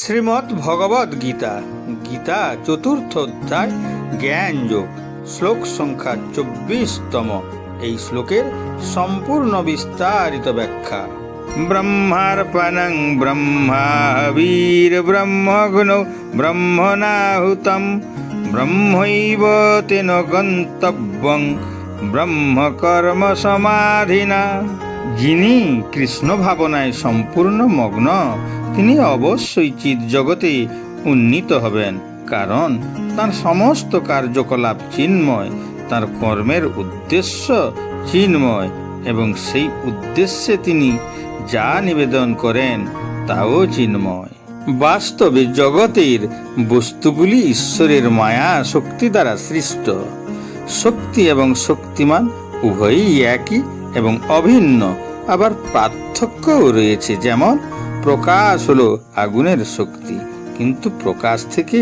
শ্রীমদ্ ভগবদ গীতা। গীতা চতুর্থ অধ্যায়, জ্ঞান যোগ। শ্লোক সংখ্যা চব্বিশতম। এই শ্লোকের সম্পূর্ণ বিস্তারিত ব্যাখ্যা। ব্রহ্মার্পণং ব্রহ্মাবীর ব্রহ্মগ্ন ব্রহ্মণাহুতম ব্রহ্মৈব তেন গন্তব্যং ব্রহ্মকর্ম সমাধিনা। যিনি কৃষ্ণ ভাবনায় সম্পূর্ণ মগ্ন তিনি অবশ্যই চিৎ জগতে উন্নীত হবেন, কারণ তার সমস্ত কার্যকলাপ চিন্ময়, তার কর্মের উদ্দেশ্য চিন্ময়, এবং সেই উদ্দেশ্যে তিনি যা নিবেদন করেন তাও চিন্ময়। বাস্তবে জগতের বস্তুগুলি ঈশ্বরের মায়া শক্তি দ্বারা সৃষ্ট। শক্তি এবং শক্তিমান উভয়ই একই এবং অভিন্ন, আবার পার্থক্যও রয়েছে, যেমন প্রকাশ হলো আগুনের শক্তি। কিন্তু প্রকাশ থেকে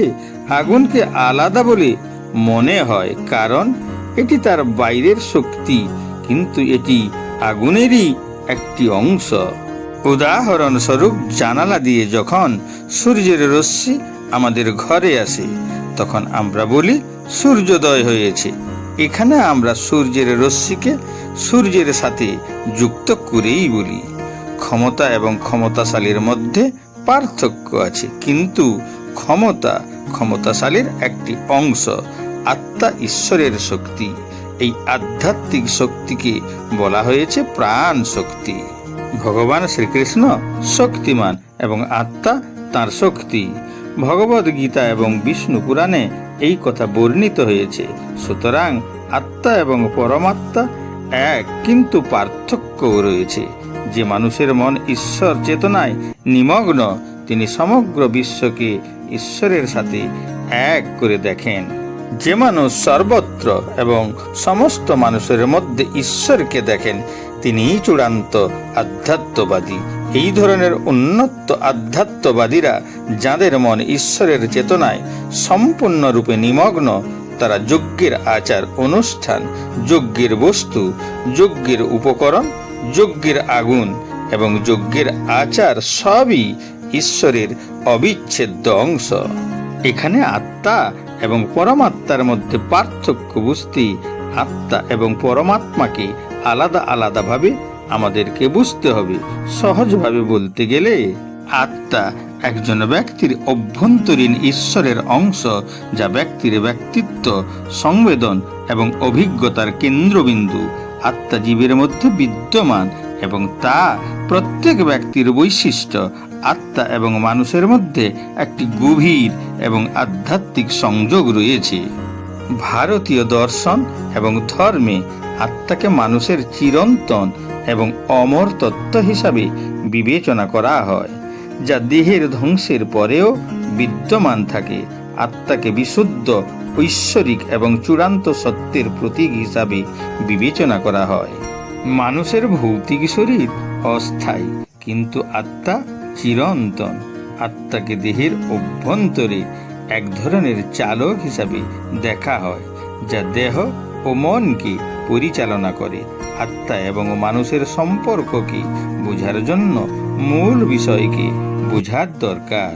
আগুনকে আলাদা বলে মনে হয়, কারণ এটি তার বাইরের শক্তি, কিন্তু এটি আগুনেরই একটি অংশ। উদাহরণস্বরূপ জানালা দিয়ে যখন সূর্যের রশ্মি আমাদের ঘরে আসে, তখন আমরা বলি, সূর্যোদয় হয়েছে। এখানে আমরা সূর্যের রশ্মিকে সূর্যের সাথে যুক্ত করেই বলি। ক্ষমতা এবং ক্ষমতাশালীর মধ্যে পার্থক্য আছে। কিন্তু ক্ষমতা ক্ষমতাশালীর একটি অংশ আত্মা ঈশ্বরের শক্তি। এই আধ্যাত্মিক শক্তিকে বলা হয়েছে প্রাণ শক্তি। ভগবান শ্রীকৃষ্ণ শক্তিমান এবং আত্মা তার শক্তি। ভগবদ গীতা এবং বিষ্ণু পুরাণে এই কথা বর্ণিত হয়েছে। সুতরাং আত্মা এবং পরমাত্মা এক, কিন্তু পার্থক্যও রয়েছে। যে মানুষের মন ঈশ্বর চেতনায় নিমগ্ন, তিনি সমগ্র বিশ্বকে ঈশ্বরের সাথে এক করে দেখেন। যে মানুষ সর্বত্র এবং সমস্ত মানুষের মধ্যে ঈশ্বরকে দেখেন, তিনিই চূড়ান্ত আধ্যাত্মবাদী। এই ধরনের উন্নত আধ্যাত্মবাদীরা, যাদের মন ঈশ্বরের চেতনায় সম্পূর্ণরূপে নিমগ্ন, তারা যজ্ঞের আচার অনুষ্ঠান, যজ্ঞের বস্তু, যজ্ঞের উপকরণ যজ্ঞের আগুন এবং যজ্ঞের আচার সবই ঈশ্বরের অবিচ্ছেদ্য অংশ। এখানে আত্মা এবং পরমাত্মার মধ্যে পার্থক্য বুঝতে আত্মা এবং পরমাত্মাকে আলাদা আলাদাভাবে আমাদেরকে বুঝতে হবে। সহজভাবে বলতে গেলে, আত্মা একজন ব্যক্তির অভ্যন্তরীণ ঈশ্বরের অংশ যা ব্যক্তির ব্যক্তিত্ব, সংবেদন এবং অভিজ্ঞতার কেন্দ্রবিন্দু। আত্মা জীবের মধ্যে বিদ্যমান এবং তা প্রত্যেক ব্যক্তির বৈশিষ্ট্য। আত্মা এবং মানুষের মধ্যে একটি গভীর এবং আধ্যাত্মিক সংযোগ রয়েছে। ভারতীয় দর্শন এবং ধর্মে আত্মাকে মানুষের চিরন্তন এবং অমর তত্ত্ব হিসাবে বিবেচনা করা হয়, যা দেহের ধ্বংসের পরেও বিদ্যমান থাকে। আত্মাকে বিশুদ্ধ ঐশ্বরিক এবং চূড়ান্ত সত্যের প্রতীক হিসাবে বিবেচনা করা হয়। মানুষের ভৌতিক শরীর অস্থায়ী, কিন্তু আত্মা চিরন্তন। আত্মাকে দেহের অভ্যন্তরে এক ধরনের চালক হিসাবে দেখা হয়, যা দেহ ও মনকে পরিচালনা করে। আত্মা এবং মানুষের সম্পর্ককে বোঝার জন্য মূল বিষয়কে বোঝার দরকার।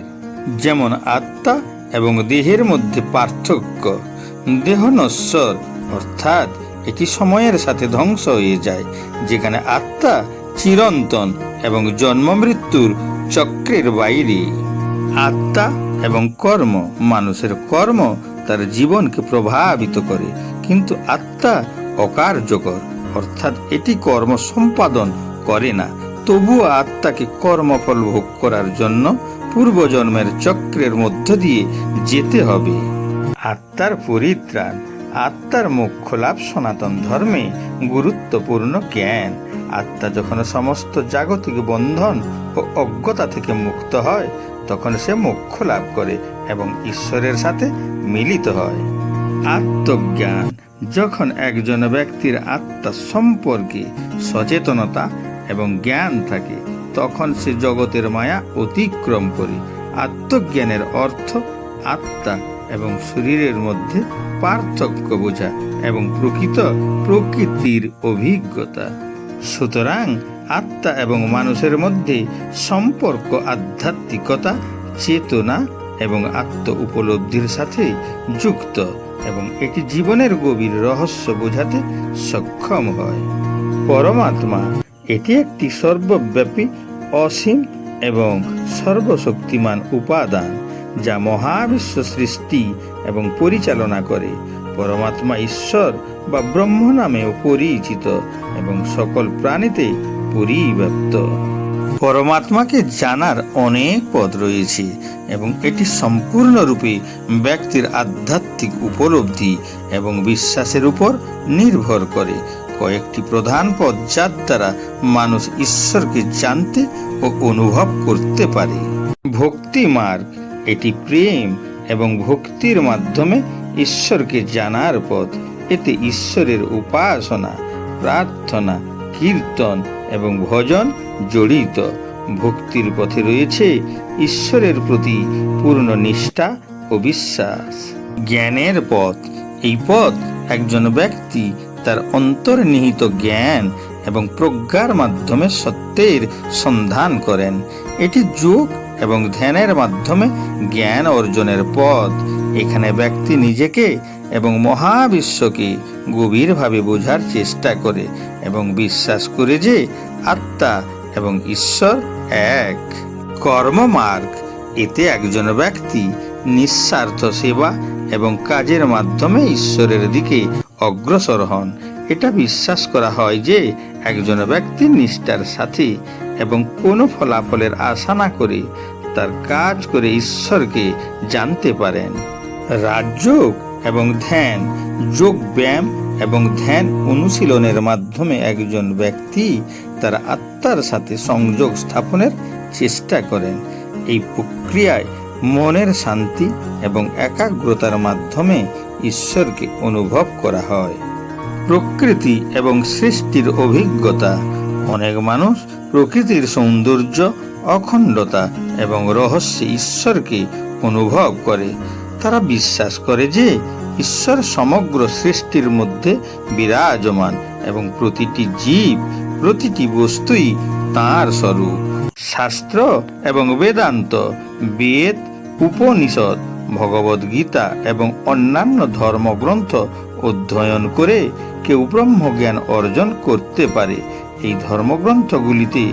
যেমন আত্মা এবং দেহের মধ্যে পার্থক্য। দেহ নশ্বর, অর্থাৎ এটি সময়ের সাথে ধ্বংস হয়ে যায়, যেখানে আত্মা চিরন্তন এবং জন্ম মৃত্যুর চক্রের বাইরে। আত্মা এবং কর্ম, মানুষের কর্ম তার জীবনকে প্রভাবিত করে, কিন্তু আত্মা অকার্যকর, অর্থাৎ এটি কর্ম সম্পাদন করে না। তবুও আত্মাকে কর্মফল ভোগ করার জন্য পূর্বজন্মের চক্রের মধ্য দিয়ে যেতে হবে। আত্মার পরিত্রাণ, আত্মার মোক্ষ লাভ সনাতন ধর্মে গুরুত্বপূর্ণ জ্ঞান। আত্মা যখন সমস্ত জাগতিক বন্ধন ও অজ্ঞতা থেকে মুক্ত হয়, তখন সে মোক্ষ লাভ করে এবং ঈশ্বরের সাথে মিলিত হয়। আত্মজ্ঞান, যখন একজন ব্যক্তির আত্মা সম্পর্কে সচেতনতা এবং জ্ঞান থাকে তখন সে জগতের মায়া অতিক্রম করে। আত্মজ্ঞানের অর্থ আত্মা এবং শরীরের মধ্যে পার্থক্য বোঝা এবং প্রকৃত প্রকৃতির অভিজ্ঞতা। সুতরাং আত্মা এবং মানুষের মধ্যে সম্পর্ক, আধ্যাত্মিকতা, চেতনা এবং আত্ম উপলব্ধির সাথে যুক্ত এবং এটি জীবনের গভীর রহস্য বোঝাতে সক্ষম হয়। পরমাত্মা এটি একটি সর্বব্যাপী অসীম এবং সর্বশক্তিমান উপাদান যা মহাবিশ্ব সৃষ্টি এবং পরিচালনা করে। পরমাত্মা ঈশ্বর বা ব্রহ্ম নামেও পরিচিত এবং সকল প্রাণীতে পরিব্যাপ্ত। পরমাত্মাকে জানার অনেক পথ রয়েছে এবং এটি সম্পূর্ণরূপে ব্যক্তির আধ্যাত্মিক উপলব্ধি এবং বিশ্বাসের উপর নির্ভর করে। কয়েকটি প্রধান পথ যার দ্বারা মানুষ ঈশ্বরকে জানতে ও অনুভব করতে পারে। ভক্তি মার্গ, এটি প্রেম এবং ভক্তির মাধ্যমে ঈশ্বরকে জানার পথ। এতে ঈশ্বরের উপাসনা, প্রার্থনা, কীর্তন এবং ভজন জড়িত। ভক্তির পথে রয়েছে ঈশ্বরের প্রতি পূর্ণ নিষ্ঠা ও বিশ্বাস। জ্ঞানের পথ, এই পথ একজন ব্যক্তি তার অন্তর্নিহিত জ্ঞান এবং প্রজ্ঞার মাধ্যমে সত্যের সন্ধান করেন। এটি যোগ এবং ধ্যানের মাধ্যমে জ্ঞান অর্জনের পথ। এখানে ব্যক্তি নিজেকে এবং মহাবিশ্বকে গভীরভাবে বোঝার চেষ্টা করে এবং বিশ্বাস করে যে আত্মা এবং ঈশ্বর এক। কর্মমার্গ। এতে একজন ব্যক্তি নিঃস্বার্থ সেবা এবং কাজের মাধ্যমে ঈশ্বরের দিকে অগ্রসর হন। এটা বিশ্বাস করা হয় যে একজন ব্যক্তি নিষ্ঠার সাথে এবং কোনো ফলাফলের আশা না করে তার কাজ করে ঈশ্বরকে জানতে পারেন। রাজযোগ এবং ধ্যান, যোগ ব্যায়াম এবং ধ্যান অনুশীলনের মাধ্যমে একজন ব্যক্তি তার আত্মার সাথে সংযোগ স্থাপনের চেষ্টা করেন। এই প্রক্রিয়ায় মনের শান্তি এবং একাগ্রতার মাধ্যমে ঈশ্বরকে অনুভব করা হয়। প্রকৃতি এবং সৃষ্টির অভিজ্ঞতা, অনেক মানুষ প্রকৃতির সৌন্দর্য, অখণ্ডতা এবং রহস্যে ঈশ্বরকে অনুভব করে। তারা বিশ্বাস করে যে ঈশ্বর সমগ্র সৃষ্টির মধ্যে বিরাজমান এবং প্রতিটি জীব, প্রতিটি বস্তুই তাঁর স্বরূপ। শাস্ত্র এবং বেদান্ত, বেদ, উপনিষদ ভগবদ গীতা এবং অন্যান্য ধর্মগ্রন্থ অধ্যয়ন করে কেউ ব্রহ্মজ্ঞান অর্জন করতে পারে। এই ধর্মগ্রন্থগুলিতে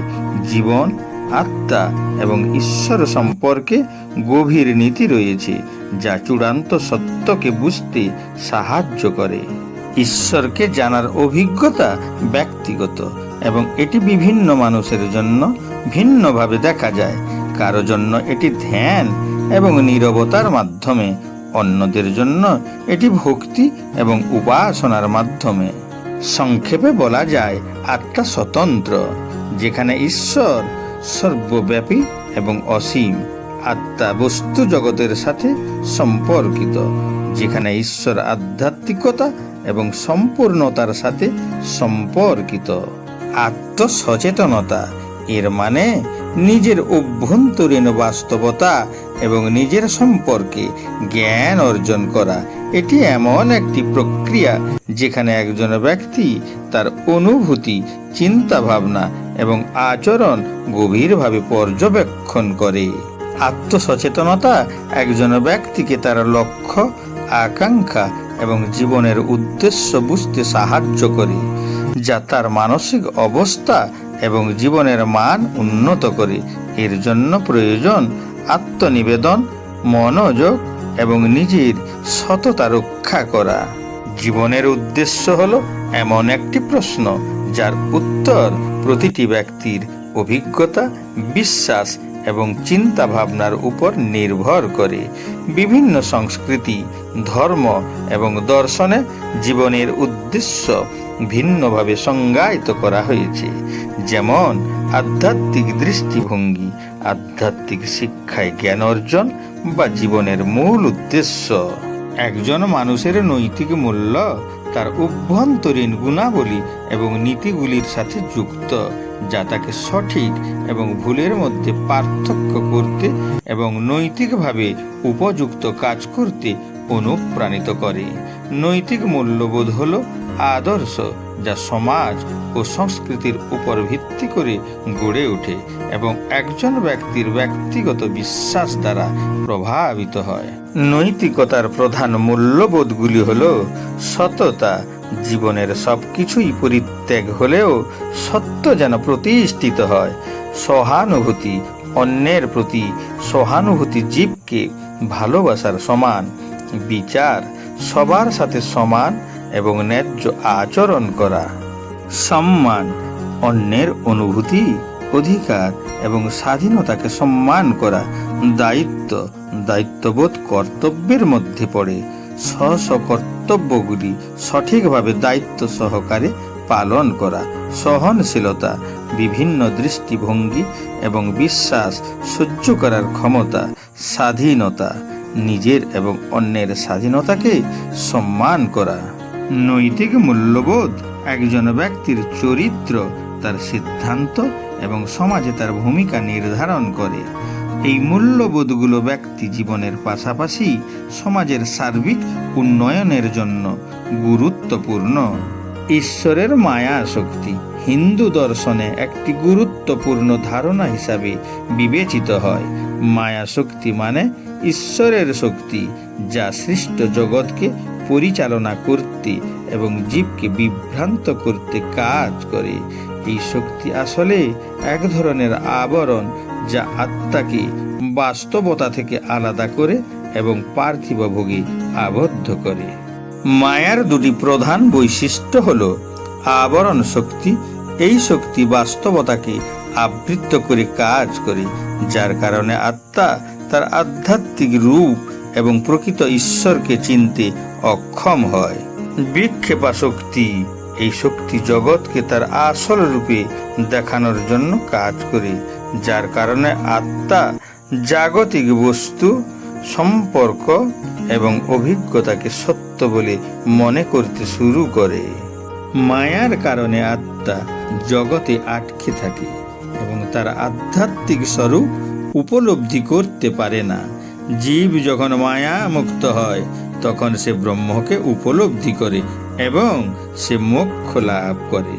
জীবন, আত্মা এবং ঈশ্বর সম্পর্কে গভীর নীতি রয়েছে, যা চূড়ান্ত সত্যকে বুঝতে সাহায্য করে। ঈশ্বরকে জানার অভিজ্ঞতা ব্যক্তিগত এবং এটি বিভিন্ন মানুষের জন্য ভিন্নভাবে দেখা যায়। কারও জন্য এটি ধ্যান এবং নীরবতার মাধ্যমে অন্যদের জন্য এটি ভক্তি এবং উপাসনার মাধ্যমে। সংক্ষেপে বলা যায়, আত্মা স্বতন্ত্র, যেখানে ঈশ্বর সর্বব্যাপী এবং অসীম। আত্মা বস্তু জগতের সাথে সম্পর্কিত, যেখানে ঈশ্বর আধ্যাত্মিকতা এবং সম্পূর্ণতার সাথে সম্পর্কিত। আত্মসচেতনতা, এর মানে নিজের অভ্যন্তরীণ বাস্তবতা এবং নিজের সম্পর্কে জ্ঞান অর্জন করা। এটি এমন একটি প্রক্রিয়া যেখানে একজন ব্যক্তি তার অনুভূতি চিন্তা ভাবনা এবং আচরণ গভীরভাবে পর্যবেক্ষণ করে। আত্মসচেতনতা একজন ব্যক্তিকে তার লক্ষ্য, আকাঙ্ক্ষা এবং জীবনের উদ্দেশ্য বুঝতে সাহায্য করে, যা তার মানসিক অবস্থা এবং জীবনের মান উন্নত করে। এর জন্য প্রয়োজন আত্মনিবেদন, মনোযোগ এবং নিজের সততা রক্ষা করা। জীবনের উদ্দেশ্য হল এমন একটি প্রশ্ন, যার উত্তর প্রতিটি ব্যক্তির অভিজ্ঞতা, বিশ্বাস এবং চিন্তা ভাবনার উপর নির্ভর করে। বিভিন্ন সংস্কৃতি, ধর্ম এবং দর্শনে জীবনের উদ্দেশ্য ভিন্নভাবে সংজ্ঞায়িত করা হয়েছে। যেমন, আধ্যাত্মিক দৃষ্টিভঙ্গি, আধ্যাত্মিক শিক্ষায় জ্ঞান অর্জন বা জীবনের মূল উদ্দেশ্য। একজন মানুষের নৈতিক মূল্য তার অভ্যন্তরীণ গুণাবলী এবং নীতিগুলির সাথে যুক্ত, যা তাকে সঠিক এবং ভুলের মধ্যে পার্থক্য করতে এবং নৈতিকভাবে উপযুক্ত কাজ করতে অনুপ্রাণিত করে। নৈতিক মূল্যবোধ হল আদর্শ যা সমাজ ও সংস্কৃতির উপর ভিত্তি করে গড়ে ওঠে এবং একজন ব্যক্তির ব্যক্তিগত বিশ্বাস দ্বারা প্রভাবিত হয়। নৈতিকতার প্রধান মূল্যবোধগুলি হল সততা। জীবনের সব কিছুই পরিত্যাগ হলেও সত্য যেন প্রতিষ্ঠিত হয়। সহানুভূতি, অন্যের প্রতি সহানুভূতি জীবকে ভালোবাসার সমান। বিচার সবার সাথে সমান এবং ন্যায্য আচরণ করা। সম্মান অন্যের অনুভূতি, অধিকার এবং স্বাধীনতাকে সম্মান করা দায়িত্ব, দায়িত্ববোধ কর্তব্যের মধ্যে পড়ে। স্ব কর্তব্যগুলি সঠিকভাবে দায়িত্ব সহকারে পালন করা, সহনশীলতা, বিভিন্ন দৃষ্টিভঙ্গি এবং বিশ্বাস সহ্য করার ক্ষমতা, স্বাধীনতা, নিজের এবং অন্যের স্বাধীনতাকে সম্মান করা। নৈতিক মূল্যবোধ, একজন ব্যক্তির চরিত্র, তার সিদ্ধান্ত এবং সমাজে তার ভূমিকা নির্ধারণ করে। এই মূল্যবোধগুলো ব্যক্তি জীবনের পাশাপাশি সমাজের সার্বিক উন্নয়নের জন্য গুরুত্বপূর্ণ। ঈশ্বরের মায়া শক্তি হিন্দু দর্শনে একটি গুরুত্বপূর্ণ ধারণা হিসাবে বিবেচিত হয়। মায়া শক্তি মানে ঈশ্বরের শক্তি, যা সৃষ্ট জগৎকে পরিচালনা করতে এবং জীবকে বিভ্রান্ত করতে কাজ করে। এই শক্তি আসলে এক ধরনের আবরণ যা আত্মাকে বাস্তবতা থেকে আলাদা করে এবং পার্থিব ভোগে আবদ্ধ করে। মায়ার দুটি প্রধান বৈশিষ্ট্য হল আবরণ শক্তি। এই শক্তি বাস্তবতাকে আবৃত্ত করে কাজ করে, যার কারণে আত্মা তার আধ্যাত্মিক রূপ এবং প্রকৃত ঈশ্বরকে চিনতে অক্ষম হয়। বিক্ষেপা শক্তি, এই শক্তি জগৎকে তার আসল রূপে দেখানোর জন্য কাজ করে, যার কারণে আত্মা জাগতিক বস্তু, সম্পর্ক এবং অভিজ্ঞতাকে সত্য বলে মনে করতে শুরু করে। মায়ার কারণে আত্মা জগতে আটকে থাকে এবং তার আধ্যাত্মিক স্বরূপ উপলব্ধি করতে পারে না। জীব যখন মায়া মুক্ত হয় তখন সে ব্রহ্মকে উপলব্ধি করে এবং সে মোক্ষ লাভ করে।